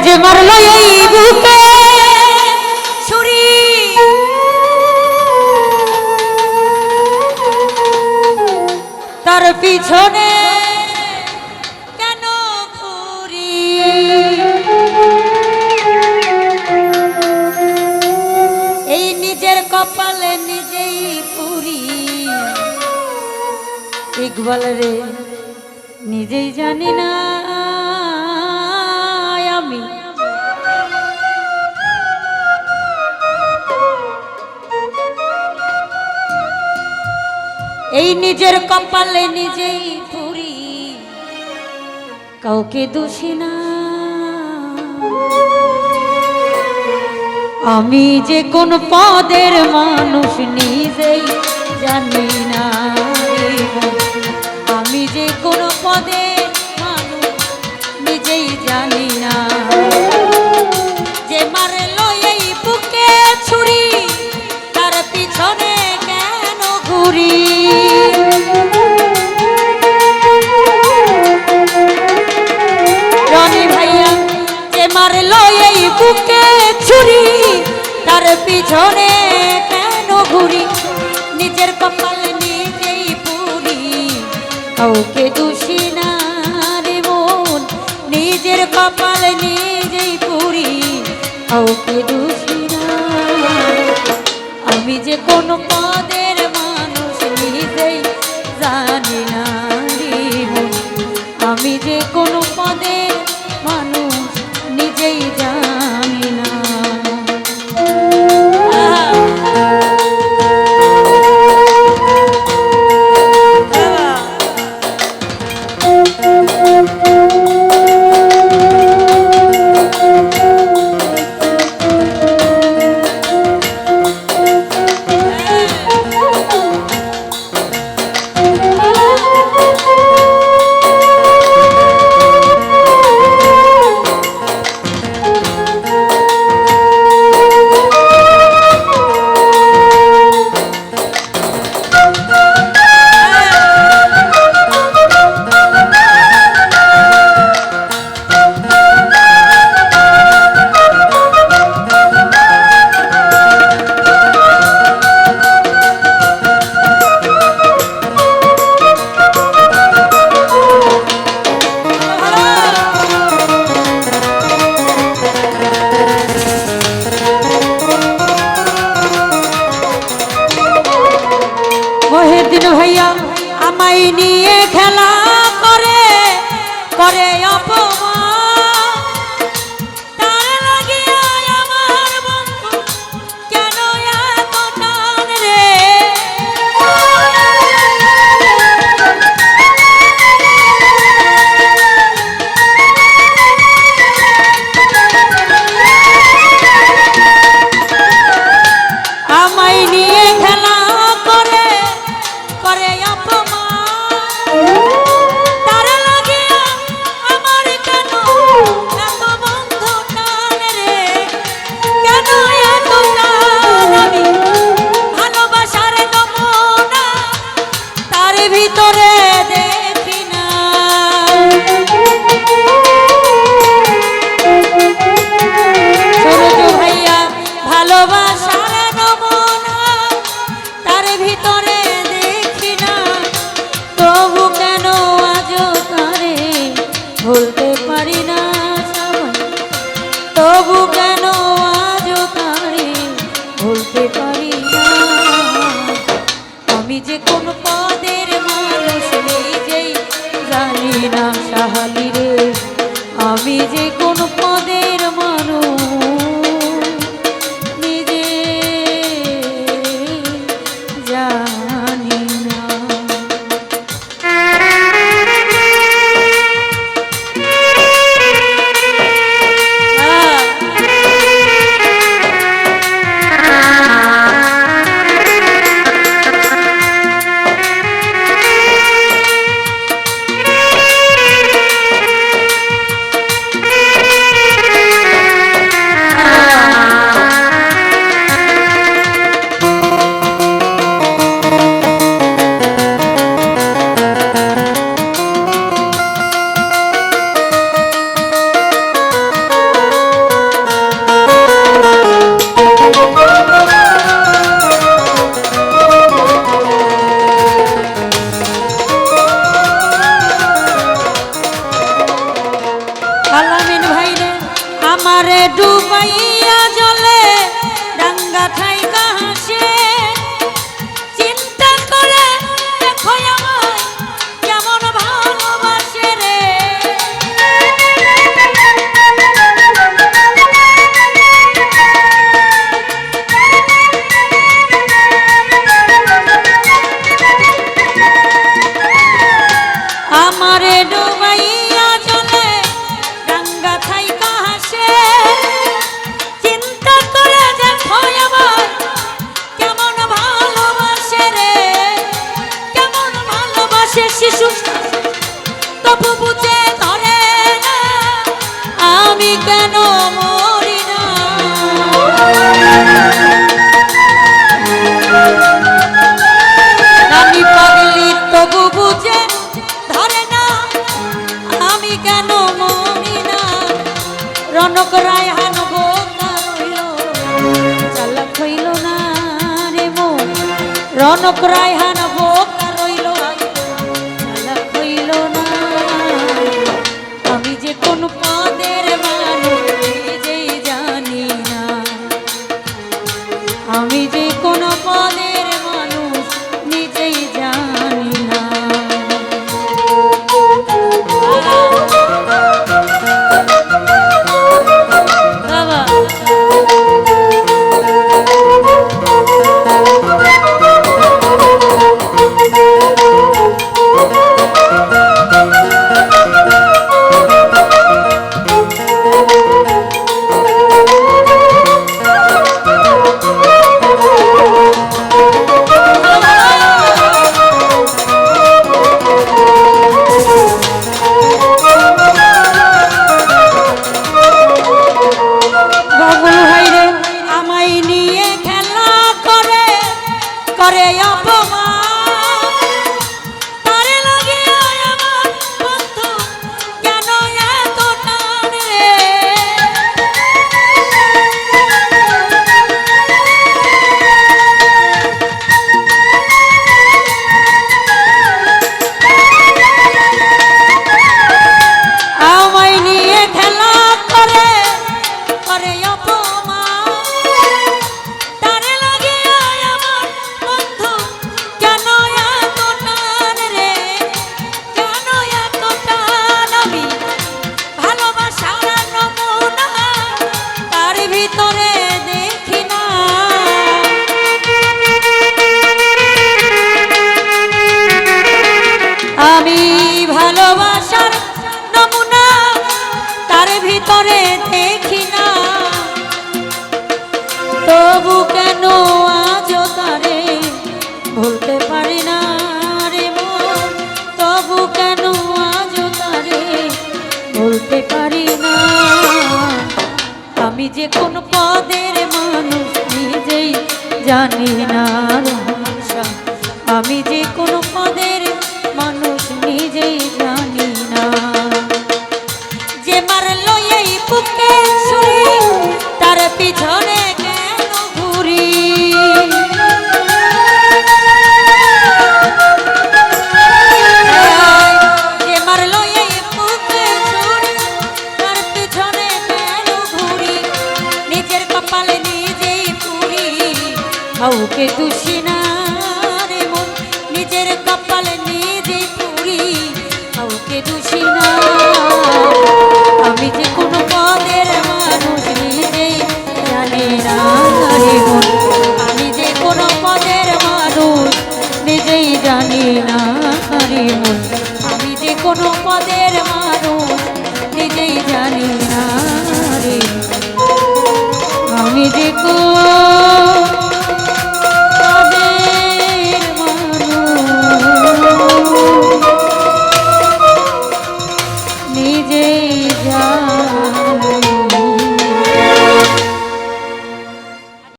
যে মারল এই বুকে। ছুরি। তার পিছনে কেন ঘুরি? এই নিজের কপালে নিজেই পুরি। ইকবাল রে নিজেই জানি না। এই নিজের কপালে নিজেই পুরি কাউকে দোষী না। আমি যে কোন পদের মানুষ নিজেই জানি না। বুকে ছুরি, তার পিছনে কেন ঘুরি? নিজের কপাল নিজেই পুরি। কাউকে দোষী না রে মন, নিজের কপাল নিজেই পুরি। কাউকে দোষী না। আমি যে কোন পদের সাগরে ডুবাইয়া জলে ডাঙ্গা ঠাই subscribe. করে অপমান। তবু কেন আজ তারে ভুলতে পারি না রে মন? তবু কেন আজ তারে ভুলতে পারি না? আমি যে কোন পদের মানুষ নিজেই জানি না আমি যে কোন পদের মানুষ নিজেই